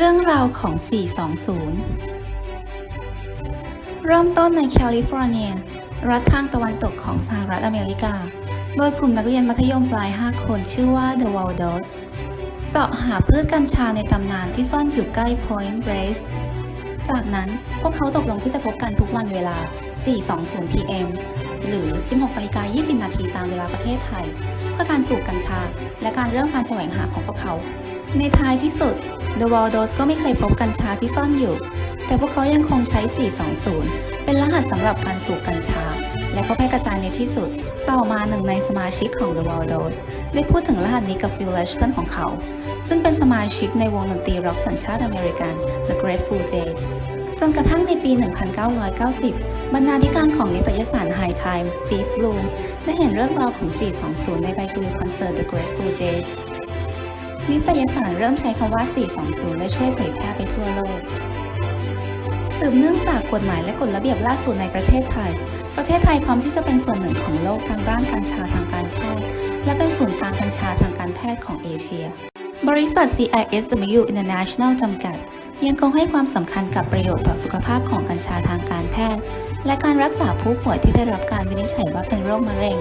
เรื่องราวของ 420 เริ่มต้นในแคลิฟอร์เนีย รัฐทางตะวันตกของสหรัฐอเมริกา โดยกลุ่มนักเรียนมัธยมปลาย 5 คนชื่อว่า The Waldos เสาะหาพืชกัญชาในตำนานที่ซ่อนอยู่ใกล้ Point Reyes จากนั้นพวกเขาตกลงที่จะพบกันทุกวันเวลา 4:20 p.m. หรือ 16นาฬิกา20 นาทีตามเวลาประเทศไทย เพื่อการสูบกัญชา และการเริ่มการแสวงหาของพวกเขา ในท้ายที่สุด The Waldos ก็ไม่เคยพบกัญชาที่ซ่อนอยู่ แต่พวกเขายังคงใช้ 420 เป็นรหัสสำหรับการสูบกัญชา และก็แพร่กระจายในที่สุด ต่อมาหนึ่งในสมาชิกของ The Waldos ได้พูดถึงรหัสนี้กับ Phil Lesh เพื่อนของเขา ซึ่งเป็นสมาชิกในวงดนตรีร็อกสัญชาติอเมริกัน The Grateful Dead จนกระทั่งในปี 1990 บรรณาธิการของนิตยสาร High Time Steve Bloom ได้เห็นเรื่องราวของ 420 ในใบปลิวคอนเสิร์ต The Grateful Dead นิตยสารเริ่มใช้คำว่า 420 และช่วยเผยแพร่ไปทั่วโลก สืบเนื่องจากกฎหมายและกฎระเบียบล่าสุดในประเทศไทย ประเทศไทยพร้อมที่จะเป็นส่วนหนึ่งของโลกทางด้านกัญชาทางการแพทย์ และเป็นศูนย์กลางกัญชาทางการแพทย์ของเอเชีย บริษัท CISW International จำกัด ยังคงให้ความสำคัญกับประโยชน์ต่อสุขภาพของกัญชาทางการแพทย์ และการรักษาผู้ป่วยที่ได้รับการวินิจฉัยว่าเป็นโรคมะเร็ง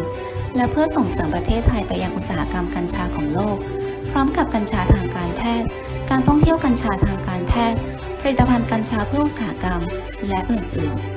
และเพื่อส่งเสริมประเทศไทยไปยังอุตสาหกรรมกัญชาของโลก ร้อมกับกัญชาทางการแพทย์ การท่องเที่ยวกัญชาทางการแพทย์ ผลิตภัณฑ์กัญชาเพื่ออุตสาหกรรม และอื่นๆ